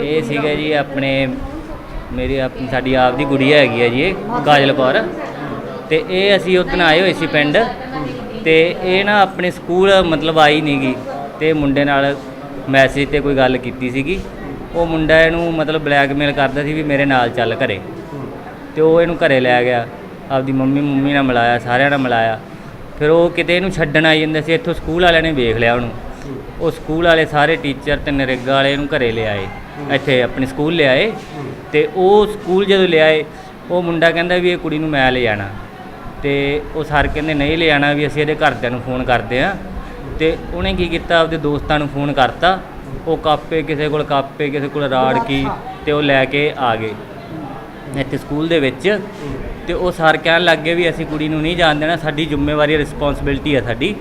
ਇਹ ਸੀਗਾ ਜੀ ਆਪਣੇ ਮੇਰੀ ਆਪਣੀ ਸਾਡੀ ਆਪ ਦੀ ਗੁੜੀਆ ਹੈਗੀ ਹੈ ਜੀ ਇਹ, ਕਾਜਲ ਕੌਰ। ਤੇ ਇਹ ਅਸੀਂ ਉਦੋਂ ਆਏ ਹੋਏ ਸੀ ਪਿੰਡ। ਤੇ ਇਹ ਨਾ ਆਪਣੇ ਸਕੂਲ ਮਤਲਬ ਆਈ ਨਹੀਂਗੀ ਤੇ ਮੁੰਡੇ ਨਾਲ ਮੈਸੇਜ ਤੇ ਕੋਈ ਗੱਲ ਕੀਤੀ ਸੀਗੀ। ਉਹ ਮੁੰਡਾ ਇਹਨੂੰ ਮਤਲਬ ਬਲੈਕਮੇਲ ਕਰਦਾ ਸੀ ਵੀ ਮੇਰੇ ਨਾਲ ਚੱਲ ਘਰੇ। ਤੇ ਉਹ ਇਹਨੂੰ ਘਰੇ ਲੈ ਗਿਆ। ਆਪਦੀ ਮੰਮੀ ਮੰਮੀ ਨਾਲ ਮਿਲਾਇਆ, ਸਾਰਿਆਂ ਨਾਲ ਮਿਲਾਇਆ। ਫਿਰ ਉਹ ਕਿਤੇ ਇਹਨੂੰ ਛੱਡਣ ਆਈ ਜਾਂਦਾ ਸੀ। ਇੱਥੋਂ ਸਕੂਲ ਵਾਲਿਆਂ ਨੇ ਵੇਖ ਲਿਆ ਉਹਨੂੰ। ਉਹ ਸਕੂਲ ਵਾਲੇ ਸਾਰੇ ਟੀਚਰ ਤੇ ਨਰੇਗਾ ਵਾਲੇ ਇਹਨੂੰ ਘਰੇ ਲਿਆਏ ਇੱਥੇ ਆਪਣੇ ਸਕੂਲ ਲਿਆਏ ਤੇ ਉਹ ਸਕੂਲ ਜਦੋਂ ਲਿਆਏ ਉਹ ਮੁੰਡਾ ਕਹਿੰਦਾ ਵੀ ਇਹ ਕੁੜੀ ਨੂੰ ਮੈਂ ਲੈ ਜਾਣਾ ਤੇ ਉਹ ਸਰ ਕਹਿੰਦੇ ਨਹੀਂ ਲੈ ਜਾਣਾ ਵੀ ਅਸੀਂ ਇਹਦੇ ਘਰਦਿਆਂ ਨੂੰ ਫੋਨ ਕਰਦੇ ਆ ਤੇ ਉਹਨੇ ਕੀ ਕੀਤਾ ਆਪਦੇ ਦੋਸਤਾਂ ਨੂੰ ਫੋਨ ਕਰਤਾ। ਉਹ ਕਾਪੇ ਕਿਸੇ ਕੋਲ ਕਾਪੇ ਕਿਸੇ ਕੋਲ ਰਾੜ ਕੀ ਤੇ ਉਹ ਲੈ ਕੇ ਆ ਗਏ। ਇੱਥੇ ਸਕੂਲ ਦੇ ਵਿੱਚ ਤੇ ਉਹ ਸਰ ਕਹਿਣ ਲੱਗ ਗਏ ਵੀ ਅਸੀਂ ਕੁੜੀ ਨੂੰ ਨਹੀਂ ਜਾਣ ਦੇਣਾ ਸਾਡੀ ਜ਼ਿੰਮੇਵਾਰੀ ਰਿਸਪੌਂਸਿਬਿਲਟੀ ਹੈ ਸਾਡੀ।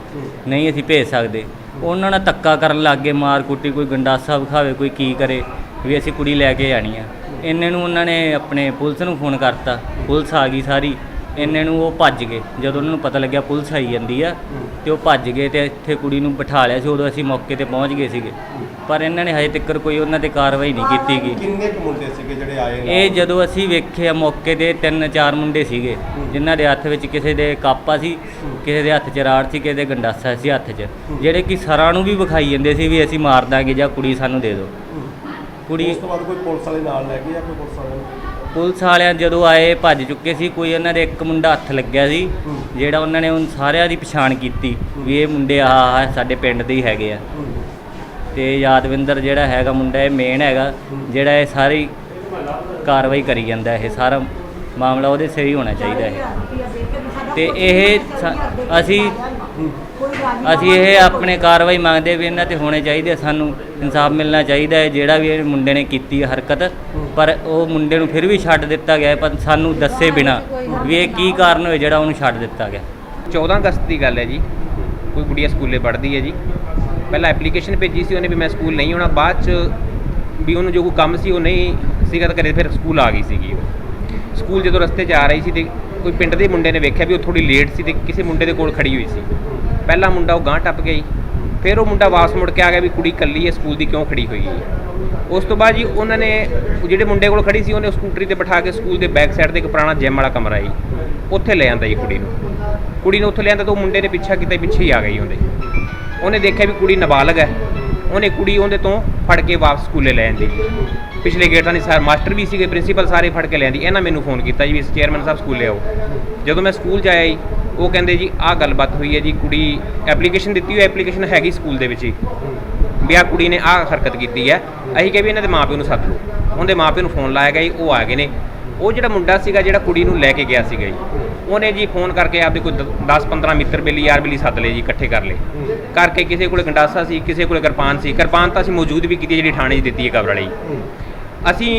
ਨਹੀਂ ਅਸੀਂ ਭੇਜ ਸਕਦੇ। ਉਹਨਾਂ ਨਾਲ ਧੱਕਾ ਕਰਨ ਲੱਗ ਗਏ, ਮਾਰ ਕੁੱਟੀ, ਕੋਈ ਗੰਡਾਸਾ ਵਿਖਾਵੇ, ਕੋਈ ਕੀ ਕਰੇ ਵੀ ਅਸੀਂ ਕੁੜੀ ਲੈ ਕੇ ਆਣੀ ਆ। ਇੰਨੇ ਨੂੰ ਉਹਨਾਂ ਨੇ ਆਪਣੇ ਪੁਲਿਸ ਨੂੰ ਫੋਨ ਕਰਤਾ। ਪੁਲਿਸ ਆ ਗਈ ਸਾਰੀ। ਇੰਨੇ ਨੂੰ ਉਹ ਭੱਜ ਗਏ। ਜਦੋਂ ਉਹਨਾਂ ਨੂੰ ਪਤਾ ਲੱਗਿਆ ਪੁਲਿਸ ਆਈ ਜਾਂਦੀ ਆ ਤੇ ਉਹ ਭੱਜ ਗਏ ਤੇ ਇੱਥੇ ਕੁੜੀ ਨੂੰ ਬਿਠਾ ਲਿਆ ਸੀ ਉਦੋਂ ਅਸੀਂ ਮੌਕੇ ਤੇ ਪਹੁੰਚ ਗਏ ਸੀਗੇ। ਪਰ ਇਹਨਾਂ ਨੇ ਹਜੇ ਤੱਕ ਕੋਈ ਉਹਨਾਂ ਤੇ ਕਾਰਵਾਈ ਨਹੀਂ ਕੀਤੀ ਗਈ ਕਿੰਨੇ ਕੁ ਮੁੰਡੇ ਸੀਗੇ ਜਿਹੜੇ ਆਏ ਨਾਲ? ਇਹ ਜਦੋਂ ਅਸੀਂ ਵੇਖਿਆ ਮੌਕੇ ਤੇ ਤਿੰਨ ਚਾਰ ਮੁੰਡੇ ਸੀਗੇ ਜਿਨ੍ਹਾਂ ਦੇ ਹੱਥ ਵਿੱਚ ਕਿਸੇ ਦੇ ਕਾਪਾ ਸੀ ਕਿਸੇ ਦੇ ਹੱਥ 'ਚ ਰਾੜ ਸੀ ਕਿਸੇ ਦੇ ਗੰਡਾਸਾ ਸੀ ਹੱਥ 'ਚ। ਜਿਹੜੇ ਕਿ ਸਰਾਂ ਨੂੰ ਵੀ ਵਿਖਾਈ ਜਾਂਦੇ ਸੀ ਵੀ ਅਸੀਂ ਮਾਰ ਦਾਂਗੇ ਜਾਂ ਕੁੜੀ ਸਾਨੂੰ ਦੇ ਦਿਓ। ਕੁੜੀ ਉਸ ਤੋਂ ਬਾਅਦ ਕੋਈ ਪੁਲਿਸ ਵਾਲੇ ਨਾਲ ਲੈ ਗਏ ਜਾਂ ਕੋਈ ਪੁਲਿਸ ਵਾਲੇ ਪੁਲਿਸ ਵਾਲਿਆਂ ਜਦੋਂ ਆਏ, ਭੱਜ ਚੁੱਕੇ ਸੀ। ਕੋਈ ਉਹਨਾਂ ਦੇ ਇੱਕ ਮੁੰਡਾ ਹੱਥ ਲੱਗਿਆ ਸੀ, ਜਿਹੜਾ ਉਹਨਾਂ ਨੇ ਉਹ ਸਾਰਿਆਂ ਦੀ ਪਛਾਣ ਕੀਤੀ ਵੀ ਇਹ ਮੁੰਡੇ ਆਹ ਆਹ ਸਾਡੇ ਪਿੰਡ ਦੇ ਹੀ ਹੈਗੇ ਆ। ਤੇ ਯਾਦਵਿੰਦਰ ਜਿਹੜਾ ਹੈਗਾ ਮੁੰਡਾ, ਇਹ ਮੇਨ ਹੈਗਾ, ਜਿਹੜਾ ਇਹ ਸਾਰੀ ਕਾਰਵਾਈ ਕਰੀ ਜਾਂਦਾ, ਇਹ ਸਾਰਾ ਮਾਮਲਾ ਉਹਦੇ ਸਿਰ ਹੀ ਹੋਣਾ ਚਾਹੀਦਾ ਹੈ। ਤੇ ਇਹ ਸ ਅਸੀਂ ਅਸੀਂ ਇਹ ਆਪਣੇ ਕਾਰਵਾਈ ਮੰਗਦੇ ਵੀ ਇਹਨਾਂ ਤੇ ਹੋਣੇ ਚਾਹੀਦੇ ਆ, ਸਾਨੂੰ ਇਨਸਾਫ ਮਿਲਣਾ ਚਾਹੀਦਾ ਹੈ। ਜਿਹੜਾ ਵੀ ਇਹ ਮੁੰਡੇ ਨੇ ਕੀਤੀ ਹੈ ਹਰਕਤ ਪਰ ਉਹ ਮੁੰਡੇ ਨੂੰ ਫਿਰ ਵੀ ਛੱਡ ਦਿੱਤਾ ਗਿਆ ਹੈ, ਪਰ ਸਾਨੂੰ ਦੱਸੇ ਬਿਨਾ ਵੀ ਇਹ ਕੀ ਕਾਰਨ ਹੋਏ ਜਿਹੜਾ ਉਹਨੂੰ ਛੱਡ ਦਿੱਤਾ ਗਿਆ। 14 ਅਗਸਤ ਦੀ ਗੱਲ ਹੈ ਜੀ। ਕੋਈ ਗੁੜੀਆ ਸਕੂਲੇ ਪੜ੍ਹਦੀ ਹੈ ਜੀ। ਪਹਿਲਾਂ ਐਪਲੀਕੇਸ਼ਨ ਭੇਜੀ ਸੀ ਉਹਨੇ ਵੀ ਮੈਂ ਸਕੂਲ ਨਹੀਂ ਆਉਣਾ। ਬਾਅਦ ਚ ਵੀ ਉਹਨੂੰ ਜੋ ਕੋਈ ਕੰਮ ਸੀ ਉਹ ਨਹੀਂ ਸੀਗਾ ਤਾਂ ਘਰੇ ਫਿਰ ਸਕੂਲ ਆ ਗਈ ਸੀਗੀ ਉਹ। ਸਕੂਲ ਜਦੋਂ ਰਸਤੇ 'ਚ ਆ ਰਹੀ ਸੀ ਤੇ ਕੋਈ ਪਿੰਡ ਦੇ ਮੁੰਡੇ ਨੇ ਵੇਖਿਆ ਵੀ ਉਹ ਥੋੜੀ ਲੇਟ ਸੀ ਤੇ ਕਿਸੇ ਮੁੰਡੇ ਦੇ ਕੋਲ ਖੜੀ ਹੋਈ ਸੀ। ਪਹਿਲਾ ਮੁੰਡਾ ਉਹ ਗਾਂਹ ਟੱਪ ਗਿਆ ਜੀ ਫਿਰ ਉਹ ਮੁੰਡਾ ਵਾਪਸ ਮੁੜ ਕੇ ਆ ਗਿਆ ਵੀ ਕੁੜੀ ਕੱਲੀ ਹੈ, ਸਕੂਲ ਦੀ ਕਿਉਂ ਖੜੀ ਹੋਈ ਹੈ? ਉਸ ਤੋਂ ਬਾਅਦ ਜੀ ਉਹਨਾਂ ਨੇ, ਜਿਹੜੇ ਮੁੰਡੇ ਕੋਲ ਖੜੀ ਸੀ, ਉਹਨੇ ਸਕੂਟਰੀ ਤੇ ਬਿਠਾ ਕੇ ਸਕੂਲ ਦੇ ਬੈਕ ਸਾਈਡ ਤੇ ਇੱਕ ਪੁਰਾਣਾ ਜਿਮ ਵਾਲਾ ਕਮਰਾ ਜੀ, ਉੱਥੇ ਲੈ ਆਂਦਾ ਜੀ ਕੁੜੀ ਨੂੰ। ਕੁੜੀ ਨੂੰ ਉੱਥੇ ਲਿਆਂਦਾ ਤਾਂ ਉਹ ਮੁੰਡੇ ਨੇ ਪਿੱਛਾ ਕੀਤਾ, ਪਿੱਛੇ ਹੀ ਆ ਗਈ ਉਹਦੇ। ਉਹਨੇ ਦੇਖਿਆ ਵੀ ਕੁੜੀ ਨਾਬਾਲਗ ਹੈ। ਉਹਨੇ ਕੁੜੀ ਉਹਦੇ ਤੋਂ ਫੜ ਕੇ ਵਾਪਸ ਸਕੂਲੇ ਲੈ ਜਾਂਦੀ। ਪਿਛਲੇ ਗੇਟ ਗੇਟਾਂ ਨਹੀਂ ਸਰ ਮਾਸਟਰ ਵੀ ਸੀਗੇ, ਪ੍ਰਿੰਸੀਪਲ ਸਾਰੇ ਫੜ ਕੇ ਲੈ ਲਿਆਂਦੀ ਇਹਨਾਂ ਮੈਨੂੰ ਫੋਨ ਕੀਤਾ ਜੀ ਵੀ ਚੇਅਰਮੈਨ ਸਾਹਿਬ ਸਕੂਲੇ ਆਓ। ਜਦੋਂ ਮੈਂ ਸਕੂਲ ਜਾਇਆ ਜੀ, ਉਹ ਕਹਿੰਦੇ ਜੀ, ਆਹ ਗੱਲਬਾਤ ਹੋਈ ਹੈ ਜੀ, ਕੁੜੀ ਐਪਲੀਕੇਸ਼ਨ ਦਿੱਤੀ ਹੋਈ ਐਪਲੀਕੇਸ਼ਨ ਹੈਗੀ ਸਕੂਲ ਦੇ ਵਿੱਚ ਹੀ। ਵੀ ਆਹ ਕੁੜੀ ਨੇ ਆਹ ਹਰਕਤ ਕੀਤੀ ਹੈ। ਅਸੀਂ ਕਿਹਾ ਵੀ ਇਹਨਾਂ ਦੇ ਮਾਪਿਓ ਨੂੰ ਸੱਦ ਲਓ। ਉਹਦੇ ਮਾਪਿਓ ਨੂੰ ਫੋਨ ਲਾਇਆ ਗਿਆ ਜੀ, ਉਹ ਆ ਗਏ ਨੇ। ਉਹ ਜਿਹੜਾ ਮੁੰਡਾ ਸੀਗਾ, ਜਿਹੜਾ ਕੁੜੀ ਨੂੰ ਲੈ ਕੇ ਗਿਆ ਸੀਗਾ ਜੀ ਉਹਨੇ ਜੀ ਫੋਨ ਕਰਕੇ ਆਪਦੇ ਕੋਈ 10-15 ਮਿੱਤਰ ਬੇਲੀ ਯਾਰ ਬੇਲੀ ਸੱਦ ਲਏ ਜੀ ਇਕੱਠੇ ਕਰ ਲਏ। ਕਰਕੇ ਕਿਸੇ ਕੋਲੇ ਗੰਡਾਸਾ ਸੀ ਕਿਸੇ ਕੋਲੇ ਕਿਰਪਾਨ ਸੀ। ਕਿਰਪਾਨ ਤਾਂ ਅਸੀਂ ਮੌਜੂਦ ਵੀ ਕੀਤੀ ਜਿਹੜੀ ਥਾਣੇ 'ਚ ਦਿੱਤੀ ਹੈ ਕਬਰ ਵਾਲੀ। ਅਸੀਂ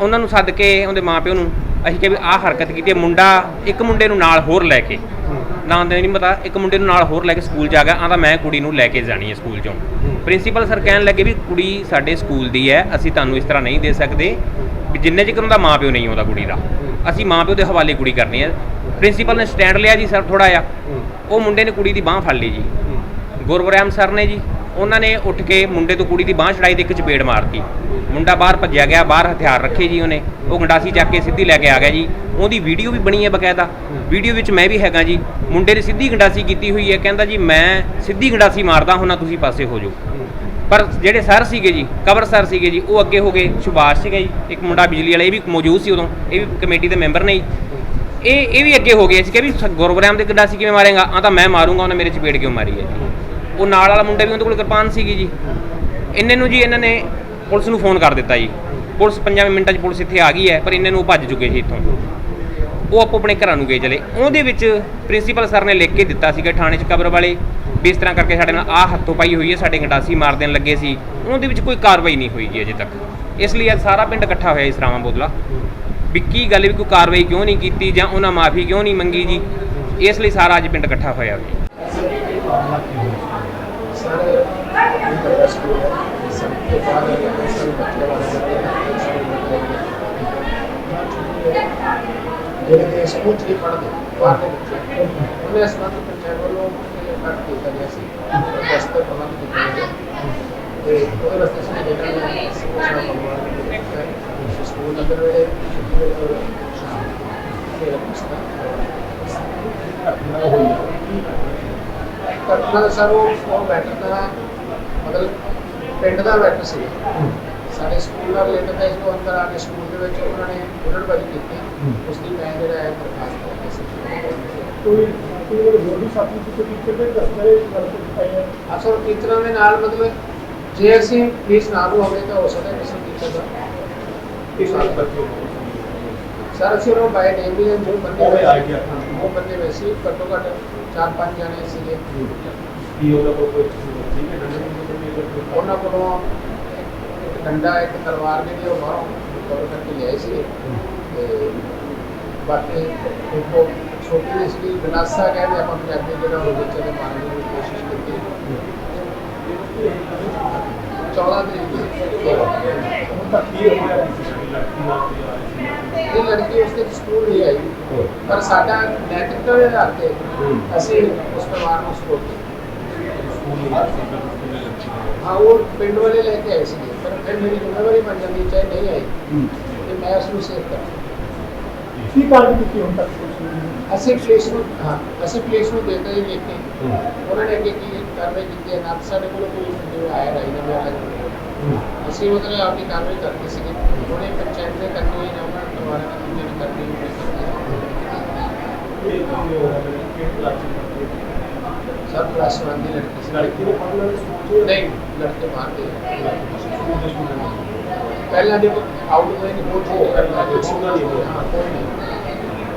ਉਹਨਾਂ ਨੂੰ ਸੱਦ ਕੇ ਉਹਦੇ ਮਾਪਿਓ ਨੂੰ ਅਸੀਂ ਕਿਹਾ ਵੀ ਆਹ ਹਰਕਤ ਕੀਤੀ ਹੈ ਮੁੰਡਾ ਇੱਕ ਮੁੰਡੇ ਨੂੰ ਨਾਲ ਹੋਰ ਲੈ ਕੇ ਨਾਂ ਦੇ ਨਹੀਂ ਪਤਾ ਇੱਕ ਮੁੰਡੇ ਨੂੰ ਨਾਲ ਹੋਰ ਲੈ ਕੇ ਸਕੂਲ ਜਾ ਗਿਆ ਆਂਦਾ ਮੈਂ ਕੁੜੀ ਨੂੰ ਲੈ ਕੇ ਜਾਣੀ ਹੈ ਸਕੂਲ ਚੋਂ। ਪ੍ਰਿੰਸੀਪਲ ਸਰ ਕਹਿਣ ਲੱਗੇ ਵੀ ਕੁੜੀ ਸਾਡੇ ਸਕੂਲ ਦੀ ਹੈ ਅਸੀਂ ਤੁਹਾਨੂੰ ਇਸ ਤਰ੍ਹਾਂ ਨਹੀਂ ਦੇ ਸਕਦੇ ਵੀ ਜਿੰਨੇ ਚਿਰ ਉਹਦਾ ਮਾਪਿਓ ਨਹੀਂ ਆਉਂਦਾ ਕੁੜੀ ਦਾ। ਅਸੀਂ ਮਾਪਿਓ ਦੇ ਹਵਾਲੇ ਕੁੜੀ ਕਰਨੀ ਹੈ ਪ੍ਰਿੰਸੀਪਲ ਨੇ ਸਟੈਂਡ ਲਿਆ ਜੀ ਸਰ ਥੋੜਾ ਜਿਹਾ। ਉਹ ਮੁੰਡੇ ਨੇ ਕੁੜੀ ਦੀ ਬਾਹ ਫੜ ਲਈ ਜੀ। ਗੁਰਵਰਿਆਮ ਸਰ ਨੇ ਜੀ ਉਹਨਾਂ ਨੇ ਉੱਠ ਕੇ ਮੁੰਡੇ ਤੋਂ ਕੁੜੀ ਦੀ ਬਾਹ ਛੜਾਈ ਤੇ ਇੱਕ ਚਪੇੜ ਮਾਰਤੀ। ਮੁੰਡਾ ਬਾਹਰ ਭੱਜਿਆ ਗਿਆ ਬਾਹਰ ਹਥਿਆਰ ਰੱਖੇ ਜੀ ਉਹਨੇ। ਉਹ ਗੰਡਾਸੀ ਚੱਕ ਕੇ ਸਿੱਧੀ ਲੈ ਕੇ ਆ ਗਿਆ ਜੀ। ਉਹਦੀ ਵੀਡੀਓ ਵੀ ਬਣੀ ਹੈ ਬਕਾਇਦਾ। ਵੀਡੀਓ ਵਿੱਚ ਮੈਂ ਵੀ ਹੈਗਾ ਜੀ। ਮੁੰਡੇ ਨੇ ਸਿੱਧੀ ਗੰਡਾਸੀ ਕੀਤੀ ਹੋਈ ਹੈ। ਕਹਿੰਦਾ ਜੀ ਮੈਂ ਸਿੱਧੀ ਗੰਡਾਸੀ ਮਾਰਦਾ ਹੁੰਨਾ ਤੁਸੀਂ ਪਾਸੇ ਹੋ ਜਾਓ। ਪਰ ਜਿਹੜੇ ਸਰ ਸੀਗੇ ਜੀ ਕਵਰ ਸਰ ਸੀਗੇ ਜੀ ਉਹ ਅੱਗੇ ਹੋ ਗਏ ਸੁਭਾਸ਼ ਸੀਗਾ ਜੀ। ਇੱਕ ਮੁੰਡਾ ਬਿਜਲੀ ਵਾਲਾ ਇਹ ਵੀ ਮੌਜੂਦ ਸੀ ਉਦੋਂ। ਇਹ ਵੀ ਕਮੇਟੀ ਦੇ ਮੈਂਬਰ ਨੇ ਜੀ। ਇਹ ਇਹ ਵੀ ਅੱਗੇ ਹੋ ਗਏ ਸੀ ਕਿ ਵੀ ਸ- ਗੁਰਬਰਾਮ ਦੇ ਗੰਡਾਸੀ ਕਿਵੇਂ ਮਾਰੇਗਾ? ਆ ਤਾਂ ਮੈਂ ਮਾਰੂੰਗਾ, ਉਹਨੇ ਮੇਰੇ ਚਪੇੜ ਕਿਉਂ ਮਾਰੀ ਹੈ ਜੀ? ਉਹ ਨਾਲ ਵਾਲਾ ਮੁੰਡਾ ਵੀ ਉਹਦੇ ਕੋਲ ਕਿਰਪਾਨ ਸੀਗੀ ਜੀ। ਇੰਨੇ ਨੂੰ ਜੀ ਇਹਨਾਂ ਨੇ ਪੁਲਿਸ ਨੂੰ ਫੋਨ ਕਰ ਦਿੱਤਾ ਜੀ। ਪੁਲਿਸ 5 ਮਿੰਟਾਂ 'ਚ ਪੁਲਿਸ ਇੱਥੇ ਆ ਗਈ ਹੈ, ਪਰ ਇੰਨੇ ਨੂੰ ਭੱਜ ਚੁੱਕੇ ਸੀ ਇੱਥੋਂ। ਉਹ ਆਪੋ ਆਪਣੇ ਘਰਾਂ ਨੂੰ ਗਏ ਚਲੇ। ਉਹਦੇ ਵਿੱਚ ਪ੍ਰਿੰਸੀਪਲ ਸਰ ਨੇ ਲਿਖ ਕੇ ਦਿੱਤਾ ਸੀਗਾ ਥਾਣੇ 'ਚ ਕਬਰ ਵਾਲੇ ਵੀ ਇਸ ਤਰ੍ਹਾਂ ਕਰਕੇ ਸਾਡੇ ਨਾਲ ਆਹ ਹੱਥੋਂ ਪਾਈ ਹੋਈ ਹੈ, ਸਾਡੇ ਗੰਡਾਸੀ ਮਾਰ ਦੇਣ ਲੱਗੇ ਸੀ। ਉਹਦੇ ਵਿੱਚ ਕੋਈ ਕਾਰਵਾਈ ਨਹੀਂ ਹੋਈ ਜੀ ਅਜੇ ਤੱਕ। ਇਸ ਲਈ ਅੱਜ ਸਾਰਾ ਪਿੰਡ ਇਕੱਠਾ ਹੋਇਆ ਇਸ ਰਾਵਾਂ ਬੋਦਲਾ ਵੀ ਕੀ ਗੱਲ ਵੀ ਕੋਈ ਕਾਰਵਾਈ ਕਿਉਂ ਨਹੀਂ ਕੀਤੀ ਜਾਂ ਉਹਨਾਂ ਮਾਫੀ ਕਿਉਂ ਨਹੀਂ ਮੰਗੀ ਜੀ? ਇਸ ਲਈ ਸਾਰਾ ਅੱਜ ਪਿੰਡ ਇਕੱਠਾ ਹੋਇਆ ਜੀ ਜਿਹੜੇ ਸਕੂਲ ਚ ਪੜ੍ਹਦੇ ਬਾਹਰ ਦੇ ਬੱਚੇ ਉਹਨੇ ਇਸ ਪੰਚਾਇਤ ਵੱਲੋਂ ਕੱਟ ਕੀਤਾ ਗਿਆ ਸੀ ਦਸਤਰ ਪ੍ਰਬੰਧ ਕੀਤਾ ਗਿਆ ਤੇ ਉਹਦੇ ਰਸਤੇ ਸੀ ਜਿਹੜਾ ਨੇ ਘਟਨਾ ਹੋਈ ਘਟਨਾ ਦਾ ਸਰ ਉਹ ਮੈਟਰ ਦਾ ਮਤਲਬ ਪਿੰਡ ਦਾ ਮੈਟਰ ਸੀ। ਸਾਡੇ ਸਕੂਲ ਨਾਲ ਰਿਲੇਟਡ ਹੈ ਇਸ ਨੂੰ ਅੰਦਰ ਆ ਕੇ ਸਕੂਲ ਦੇ ਵਿੱਚ ਉਹਨਾਂ ਨੇ ਬੁਲਟਬਾਜ਼ੀ ਕੀਤੀ। ਉਸ ਦੀ ਮੈਂ ਜਿਹੜਾ ਹੈ ਪ੍ਰਕਾਸ਼ ਕਰਕੇ ਸੀ। ਕੋਈ ਕੋਈ ਹੋਰ ਵੀ ਸਾਥੀ ਕਿਸੇ ਟੀਚਰ ਦੇ ਦਸਤਰੇ ਕਰਦੇ ਹੈ ਅਸਰ ਟੀਚਰਾਂ ਦੇ ਨਾਲ ਮਤਲਬ ਜੇ ਅਸੀਂ ਪਲੀਜ਼ ਨਾਲ ਹੋਵੇ ਤਾਂ ਹੋ ਸਕਦਾ ਕਿਸੇ ਟੀਚਰ ਦਾ। ਇਸ ਨਾਲ ਬੱਚੇ ਸਰ ਅਸੀਂ ਉਹ ਬਾਈ ਨੇਮ ਵੀ ਜੋ ਬੰਦੇ ਉਹ ਹੋਏ ਆ ਗਿਆ। ਉਹ ਬੰਦੇ ਵੈਸੇ ਹੀ ਘੱਟੋ ਘੱਟ ਚਾਰ ਪੰਜ ਜਣੇ ਸੀਗੇ ਕੀ ਉਹਦਾ ਕੋਈ ਠੀਕ ਹੈ ਡੰਡੇ ਉਹਨਾਂ ਕੋਲੋਂ ਇੱਕ ਡੰਡਾ ਇੱਕ ਤਲਵਾਰ ਜਿਹੜੀ ਉਹ ਬਾਹਰੋਂ ਕਵਰ ਕਰਕੇ ਲਿਆਏ ਸੀ ਤੇ ਬਾਕੀ ਇੱਕ ਉਹ ਛੋਟੀ ਜਿਹੀ ਸੀ ਗਨਾਸਾ ਕਹਿੰਦੇ ਆਪਾਂ ਪੰਜਾਬੀ ਜਿਹੜਾ ਉਹ ਬੱਚੇ ਦੇ ਮਾਰਨ ਦੀ ਕੋਸ਼ਿਸ਼ ਕੀਤੀ 14 ਤਰੀਕ ਨੂੰ ਹੁਣ ਤੱਕ ਕੀ ਹੋ ਗਿਆ ਸੀ ਸਾਡੀ ਲੜਕੀ ਨਾਲ ਤੇ ਆ ਰਹੀ ਸੀ ਇਹ ਲੜਕੀ ਉਸ ਦਿਨ ਸਕੂਲ ਨਹੀਂ ਆਈ ਪਰ ਸਾਡਾ ਨੈਤਿਕ ਦੇ ਆਧਾਰ ਤੇ ਅਸੀਂ ਉਸ ਪਰਿਵਾਰ ਨੂੰ ਸਪੋਰਟ ਕੀਤਾ ਸਕੂਲ ਨਹੀਂ ਆ ਸੀ ਪਰ ਸਕੂਲ ਦੇ ਲੜਕੀ ਨਾਲ ਹਾਂ ਉਹ ਪਿੰਡ ਵਾਲੇ ਲੈ ਕੇ ਆਏ ਸੀਗੇ ਪਰ ਫਿਰ ਮੇਰੀ ਜ਼ਿੰਮੇਵਾਰੀ ਬਣ ਜਾਂਦੀ ਚਾਹੇ ਨਹੀਂ ਆਈ ਤੇ ਮੈਂ ਉਸ ਨੂੰ ਸੇਵ ਕਰਾਂ ਕੀ ਕਾਰਜ ਕੀਤੀ ਹੁਣ ਤੱਕ ਕੁਛ ਨਹੀਂ ਅਸੀਂ ਪੁਲਿਸ ਨੂੰ ਹਾਂ ਅਸੀਂ ਪੁਲਿਸ ਨੂੰ ਦੇਤੇ ਹੀ ਲਿਖ ਕੇ ਉਹਨਾਂ ਨੇ ਅੱਗੇ ਕੀ ਕਾਰਵਾਈ ਕੀਤੀ ਹੈ ਨਾ ਤਾਂ ਸਾਡੇ ਕੋਲ ਕੋਈ ਜੋ ਆਇਆ ਰਾਈ ਨਾ ਮੇਰਾ ਅਸੀਂ ਉਹਦੇ ਆਪਣੀ ਕਾਰਵਾਈ ਕਰਦੇ ਸੀਗੇ ਉਹਨੇ ਪੰਚਾਇਤ ਦੇ ਕਰਨੀ ਹੋਈ ਨਾ ਕਰਨੀ ਕਿ ਕਲਾਸ ਸਭ ਕਲਾਸ ਵਨ ਦੀ ਲੜਕੀ ਸੀ। ਲੜਕੀ ਦੇ ਪੜ੍ਹਨ ਦੇ ਸਕੂਲ ਨਹੀਂ ਲੜਕੇ ਬਾਹਰ ਦੇ ਦੇ ਪਹਿਲਾਂ ਦੇਖੋ ਆਊਟ ਗੋਇੰਗ ਬਹੁਤ ਹੋ ਰਿਹਾ ਉਹਦਾ ਨਹੀਂ ਹੋਇਆ। ਕੋਈ ਨਹੀਂ